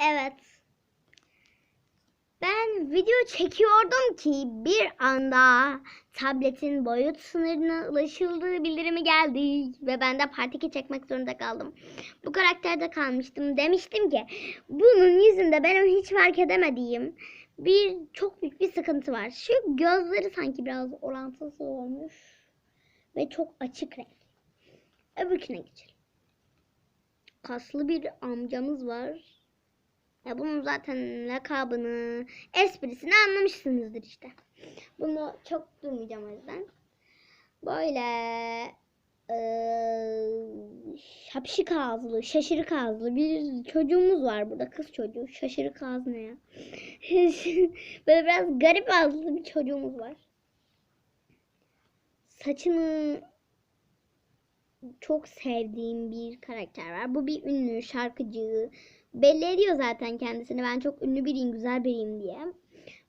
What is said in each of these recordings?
Evet. Ben video çekiyordum ki bir anda tabletin boyut sınırına ulaşıldığı bildirimi geldi ve ben de part 2 çekmek zorunda kaldım. Bu karakterde kalmıştım. Demiştim ki bunun yüzünde benim hiç fark edemediğim bir çok büyük bir sıkıntı var. Şu gözleri sanki biraz orantısız olmuş ve çok açık renk. Öbürküne geçelim. Kaslı bir amcamız var. Ya bunun zaten lakabını, esprisini anlamışsınızdır işte. Bunu çok durmayacağım o yüzden. Böyle eee şapşik ağızlı, şaşırık ağızlı bir çocuğumuz var burada. Kız çocuğu. Şaşırık ağız ne ya? Böyle biraz garip ağızlı bir çocuğumuz var. Saçını çok sevdiğim bir karakter var. Bu bir ünlü şarkıcı. Belli ediyor zaten kendisini. Ben çok ünlü biriyim, güzel biriyim diye.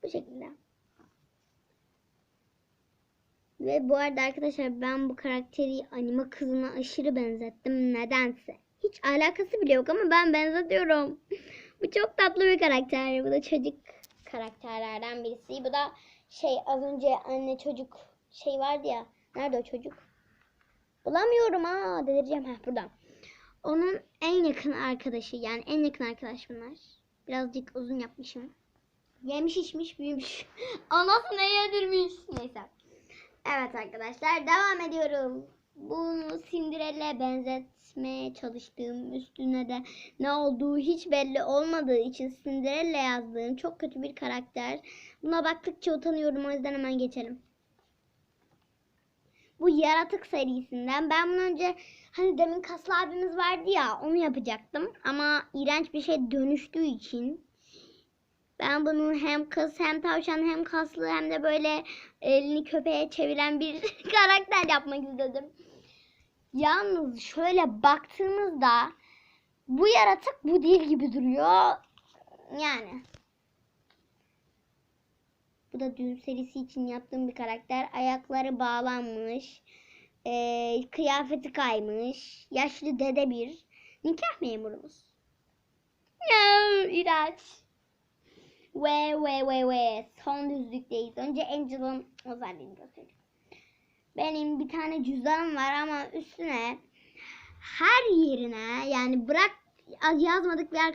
Bu şekilde. Ve bu arada arkadaşlar ben bu karakteri anime kızına aşırı benzettim. Nedense. Hiç alakası bile yok ama ben benzetiyorum. bu çok tatlı bir karakter. Bu da çocuk karakterlerden birisi. Bu da şey az önce anne çocuk şey vardı ya. Nerede o çocuk? Bulamıyorum ha delireceğim ha buradan. Onun en yakın arkadaşı yani en yakın arkadaş bunlar. Birazcık uzun yapmışım. Yemiş içmiş büyümüş. Anası ne yedirmiş. Neyse. Evet arkadaşlar devam ediyorum. Bunu Cinderella'ya benzetmeye çalıştığım üstüne de ne olduğu hiç belli olmadığı için Cinderella yazdığım çok kötü bir karakter. Buna baktıkça utanıyorum o yüzden hemen geçelim bu yaratık serisinden. Ben bundan önce hani demin kaslı abimiz vardı ya onu yapacaktım. Ama iğrenç bir şey dönüştüğü için ben bunu hem kız hem tavşan hem kaslı hem de böyle elini köpeğe çeviren bir karakter yapmak istedim. Yalnız şöyle baktığımızda bu yaratık bu değil gibi duruyor. Yani bu da dün serisi için yaptığım bir karakter. Ayakları bağlanmış. Ee, kıyafeti kaymış. Yaşlı dede bir. Nikah memurumuz. Ya, iğrenç. Ve ve ve ve. Son düzlükteyiz. Önce Angel'ın özelliğini göstereyim. Benim bir tane cüzdanım var ama üstüne her yerine yani bırak yazmadık bir yer